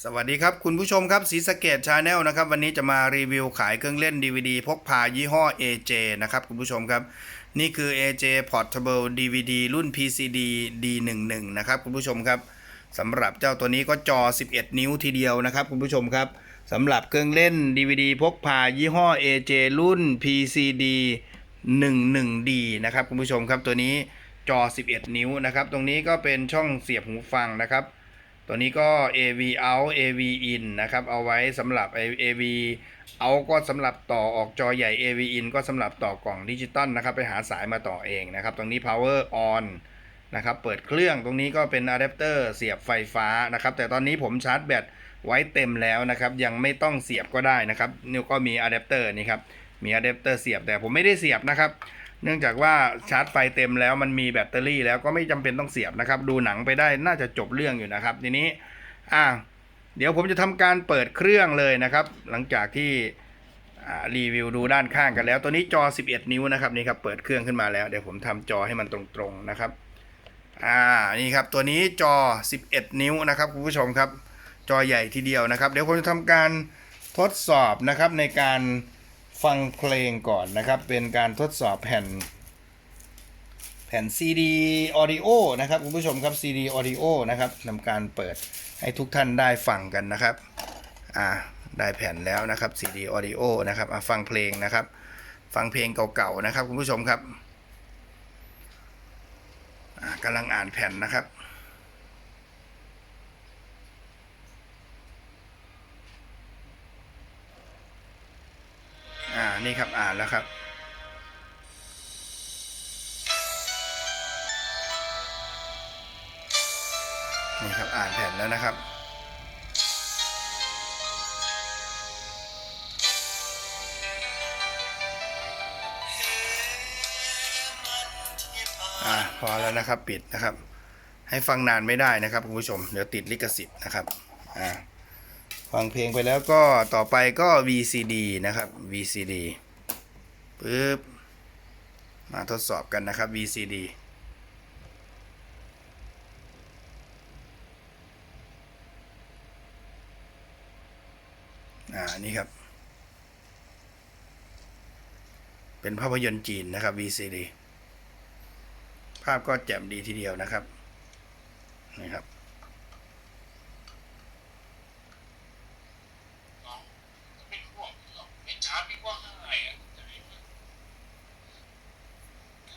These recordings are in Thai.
สวัสดีครับคุณผู้ชมครับสีสเกตชาแนลนะครับวันนี้จะมารีวิวขายเครื่องเล่น DVD พกพายี่ห้อ AJ นะครับคุณผู้ชมครับ นี่คือ AJ Portable DVD รุ่น PCD D11 นะครับคุณผู้ชมครับสำหรับเจ้าตัวนี้ก็จอ 11 นิ้วทีเดียวนะครับคุณผู้ชมครับสำหรับเครื่องเล่น DVD พกพายี่ห้อ AJ รุ่น PCD 11D นะครับคุณผู้ชมครับตัวนี้จอ 11 นิ้วนะครับตรงนี้ก็เป็นช่องเสียบหูฟังนะครับ ตัวนี้ก็ AV out AV in นะครับ เอาไว้สำหรับ AV out ก็สำหรับต่อออกจอใหญ่ AV in ก็สำหรับต่อกล่องดิจิตอลนะครับ ไปหาสายมาต่อเองนะครับ ตรงนี้ power on นะครับ เปิดเครื่องตรงนี้ก็เป็นอะแดปเตอร์เสียบไฟฟ้านะครับ แต่ตอนนี้ผมชาร์จแบตไว้เต็มแล้วนะครับ ยังไม่ต้องเสียบก็ได้นะครับนี่ก็มีอะแดปเตอร์นี่ครับ มีอะแดปเตอร์เสียบแต่ผมไม่ได้เสียบนะครับ เนื่องจากว่าชาร์จไฟเต็มแล้วมันมีแบตเตอรี่แล้วก็ไม่จำเป็นต้องเสียบนะครับ ดูหนังไปได้น่าจะจบเรื่องอยู่นะครับ ทีนี้อ่าเดี๋ยวผมจะทำการเปิดเครื่องเลยนะครับ หลังจากที่รีวิวดูด้านข้างกันแล้ว ตัวนี้จอ 11 นิ้วนะครับนี่ครับเปิดเครื่องขึ้นมาแล้วเดี๋ยวผมทำจอให้มันตรงๆนะครับอ่านี่ครับตัวนี้จอ 11 นิ้วนะครับคุณผู้ชมครับ จอใหญ่ทีเดียวนะครับ เดี๋ยวผมจะทำการทดสอบนะครับในการ ฟังเพลงก่อนนะครับ เป็นการทดสอบแผ่น แผ่น CD Audio นะครับ คุณผู้ชมครับ CD Audio นะครับนำการเปิดให้ทุกท่านได้ฟังกันนะครับ อ่า ได้แผ่นแล้วนะครับ CD Audio นะครับอะฟังเพลงนะครับ ฟังเพลงเก่าๆนะครับ คุณผู้ชมครับอ่ากำลังอ่านแผ่นนะครับ นี่ครับอ่านแล้วครับนี่ครับอ่านแผ่นแล้วนะครับ อ่าพอแล้วนะครับปิดนะครับ ให้ฟังนานไม่ได้นะครับคุณผู้ชม เดี๋ยวติดลิขสิทธิ์นะครับอ่า ฟังเพลงไปแล้วก็ต่อไปก็ VCD นะครับ VCD ปึ๊บ มาทดสอบกันนะครับ VCD อ่า นี่ครับ เป็นภาพยนตร์จีนนะครับ VCD ภาพก็แจ่มดีทีเดียวนะครับนี่ครับ ไม่ห่วงหรอกไอ้ชาร์จไม่ว่าให้อะ ก็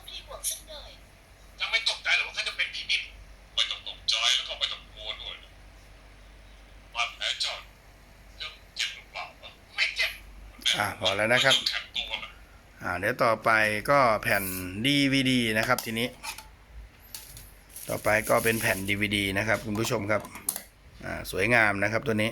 ไม่ได้ห่วงสักหน่อย จะไม่ตกใจหรอกว่าเขาจะเป็นผีดิบไม่ต้องตกใจแล้วก็ไม่ต้องกลัวด้วยนะบาดแผลเจ้าจะเจ็บหรือเปล่าวะไม่เจ็บ อ่าพอแล้วนะครับอ่าเดี๋ยวต่อไปก็แผ่น DVD นะครับทีนี้ ต่อไปก็เป็นแผ่น DVD นะครับคุณผู้ชมครับอ่าสวยงามนะครับตัวนี้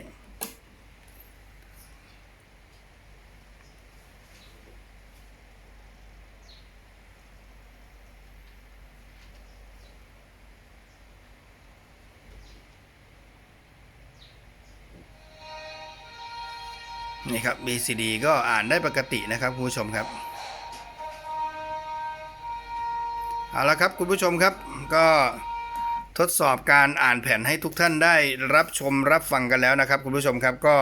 นี่ครับ BCD ก็อ่านได้ปกตินะครับคุณผู้ชมครับเอาละครับคุณผู้ชมครับก็ทดสอบการอ่านแผ่นให้ทุกท่านได้รับชมรับฟังกันแล้วนะครับ คุณผู้ชมครับก็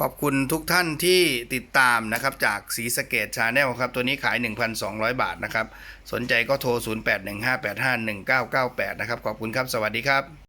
ขอบคุณทุกท่านที่ติดตามนะครับจากสีสเกตชาแนลครับ ตัวนี้ขาย 1,200 บาทนะครับ สนใจก็โทร 0815851998 นะครับ ขอบคุณครับ สวัสดีครับ